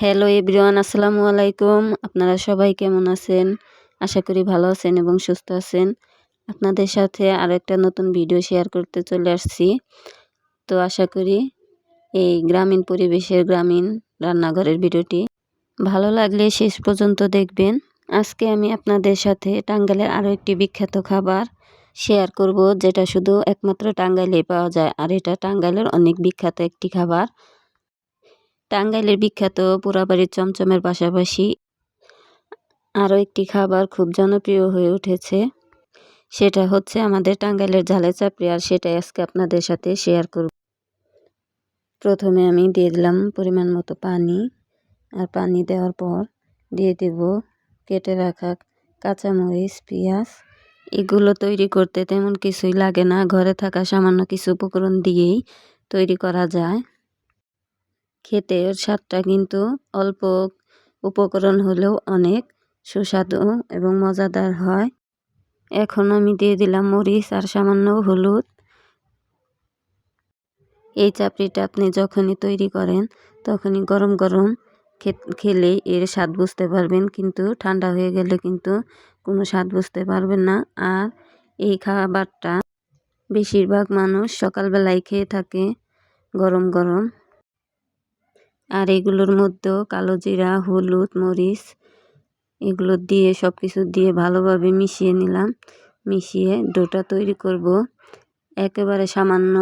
Hello everyone আসসালামু আলাইকুম। আপনারা সবাই কেমন আছেন? আশা করি ভালো আছেন এবং সুস্থ আছেন। আপনাদের সাথে আরও একটা নতুন ভিডিও শেয়ার করতে চলে আসছি। তো আশা করি এই গ্রামীণ পরিবেশের গ্রামীণ রান্নাঘরের ভিডিওটি ভালো লাগলে শেষ পর্যন্ত দেখবেন। আজকে আমি আপনাদের সাথে টাঙ্গাইলের আরও একটি বিখ্যাত খাবার শেয়ার করব, যেটা শুধু একমাত্র টাঙ্গাইলেই পাওয়া যায়, আর এটা টাঙ্গাইলের অনেক বিখ্যাত একটি খাবার। টাঙ্গাইলের বিখ্যাত পোড়াবাড়ির চমচমের পাশাপাশি আরও একটি খাবার খুব জনপ্রিয় হয়ে উঠেছে। সেটা হচ্ছে আমাদের টাঙ্গাইলের ঝালে চাপড়ি, আর সেটাই আজকে আপনাদের সাথে শেয়ার করব। প্রথমে আমি দিয়ে দিলাম পরিমাণ মতো পানি, আর পানি দেওয়ার পর দিয়ে দেব কেটে রাখা কাঁচামরিচ, পেঁয়াজ। এগুলো তৈরি করতে তেমন কিছুই লাগে না, ঘরে থাকা সামান্য কিছু উপকরণ দিয়েই তৈরি করা যায়। খেতে এর স্বাদটা কিন্তু অল্প উপকরণ হলেও অনেক সুস্বাদু এবং মজাদার হয়। এখন আমি দিয়ে দিলাম মরিচ আর সামান্য হলুদ। এই চাপড়িটা আপনি যখনই তৈরি করেন, তখনই গরম গরম খেলেই এর স্বাদ বুঝতে পারবেন। কিন্তু ঠান্ডা হয়ে গেলে কিন্তু কোনো স্বাদ বুঝতে পারবেন না। আর এই খাবারটা বেশিরভাগ মানুষ সকালবেলায় খেয়ে থাকে গরম গরম। আর এগুলোর মধ্যেও কালো জিরা, হলুদ, মরিচ, এগুলো দিয়ে সব কিছু দিয়ে ভালোভাবে মিশিয়ে নিলাম। মিশিয়ে ডোটা তৈরি করব। একেবারে সামান্য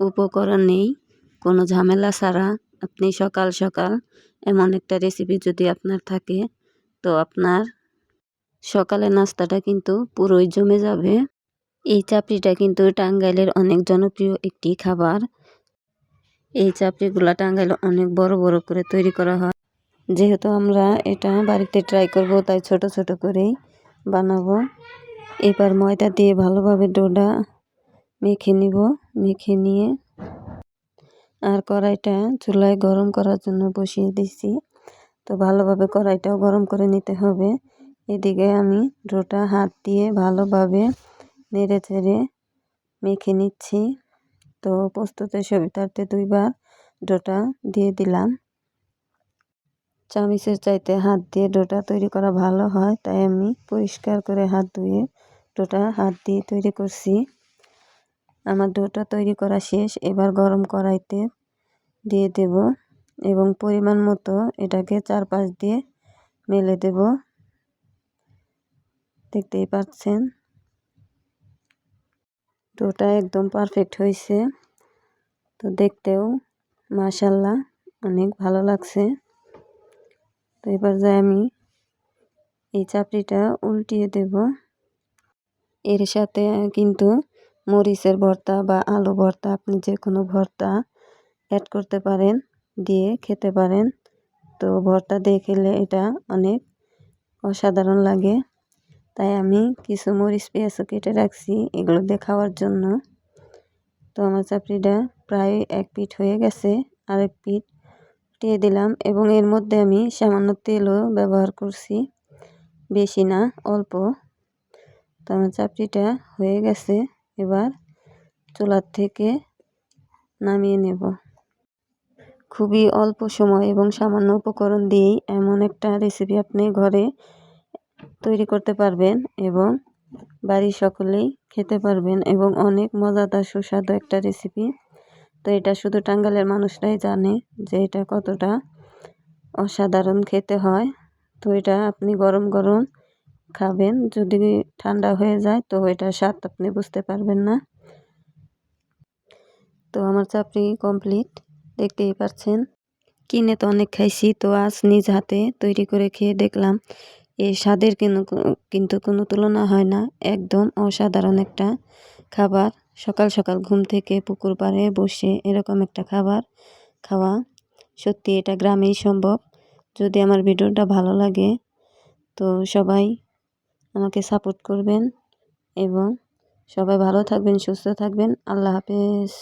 উপকরণ নেই, কোনো ঝামেলা ছাড়া। আপনি সকাল সকাল এমন একটা রেসিপি যদি আপনার থাকে, তো আপনার সকালের নাস্তাটা কিন্তু পুরোই জমে যাবে। এই চাপড়িটা কিন্তু টাঙ্গাইলের অনেক জনপ্রিয় একটি খাবার। এই চাপড়িগুলো টাঙ্গাইলে অনেক বড় বড় করে তৈরি করা হয়। যেহেতু আমরা এটা বাড়িতে ট্রাই করব, তাই ছোট ছোট করেই বানাবো। এবার ময়দা দিয়ে ভালোভাবে ডোডা মেখে নিব, মেখে নিয়ে। আর কড়াইটা চুলায় গরম করার জন্য বসিয়ে দিছি। তো ভালোভাবে কড়াইটাও গরম করে নিতে হবে। এদিকে আমি ডোটা হাত দিয়ে ভালোভাবে নেড়ে চেড়ে মেখে নিচ্ছি। তো প্রস্তুতের সুবিধার্থে দুইবার ডোটা দিয়ে দিলাম। চামিচের চাইতে হাত দিয়ে ডোটা তৈরি করা ভালো হয়, তাই আমি পরিষ্কার করে হাত ধুয়ে ডোটা হাত দিয়ে তৈরি করছি। আমার ডোটা তৈরি করা শেষ, এবার গরম কড়াইতে দিয়ে দেব এবং পরিমাণ মতো এটাকে চারপাশ দিয়ে মেলে দেব। দেখতেই পাচ্ছেন? ডোটা একদম পারফেক্ট হয়েছে। তো দেখতেও মাশাল্লাহ অনেক ভালো লাগছে। তো এবার যাই আমি এই চাপড়িটা উল্টিয়ে দেব। এর সাথে কিন্তু মরিচের ভর্তা বা আলু ভর্তা আপনি যে কোনো ভর্তা অ্যাড করতে পারেন, দিয়ে খেতে পারেন। তো ভর্তা দিয়ে খেলে এটা অনেক অসাধারণ লাগে। তাই আমি কিছু মরিচ পেঁয়াজও কেটে রাখছি এগুলো দিয়ে খাওয়ার জন্য। তো আমার চাপড়িটা প্রায় এক পিঠ হয়ে গেছে, আরেক পিঠ উঠিয়ে দিলাম এবং এর মধ্যে আমি সামান্য তেলও ব্যবহার করছি, বেশি না, অল্প। তো আমার চাপড়িটা হয়ে গেছে, এবার চুলার থেকে নামিয়ে নেব। খুবই অল্প সময় এবং সামান্য উপকরণ দিয়েই এমন একটা রেসিপি আপনি ঘরে তৈরি করতে পারবেন এবং বাড়ির সকলেই খেতে পারবেন এবং অনেক মজাদার সুস্বাদু একটা রেসিপি তো এটা শুধু টাঙ্গালের মানুষরাই জানে যে এটা কতটা অসাধারণ খেতে হয়। তো এটা আপনি গরম গরম খাবেন, যদি ঠান্ডা হয়ে যায় তো এটার স্বাদ আপনি বুঝতে পারবেন না। তো আমার চাপড়ি কমপ্লিট দেখতেই পাচ্ছেন। কিনে তো অনেক খাইছি, তো আজ নিজ হাতে তৈরি করে খেয়ে দেখলাম। এই স্বাদের কিন্তু কোনো তুলনা হয় না। একদম অসাধারণ একটা খাবার। সকাল সকাল ঘুম থেকে পুকুর পাড়ে বসে এরকম একটা খাবার খাওয়া সত্যি এটা গ্রামেই সম্ভব। যদি আমার ভিডিওটা ভালো লাগে তো সবাই আমাকে সাপোর্ট করবেন এবং সবাই ভালো থাকবেন, সুস্থ থাকবেন। আল্লাহ হাফেজ।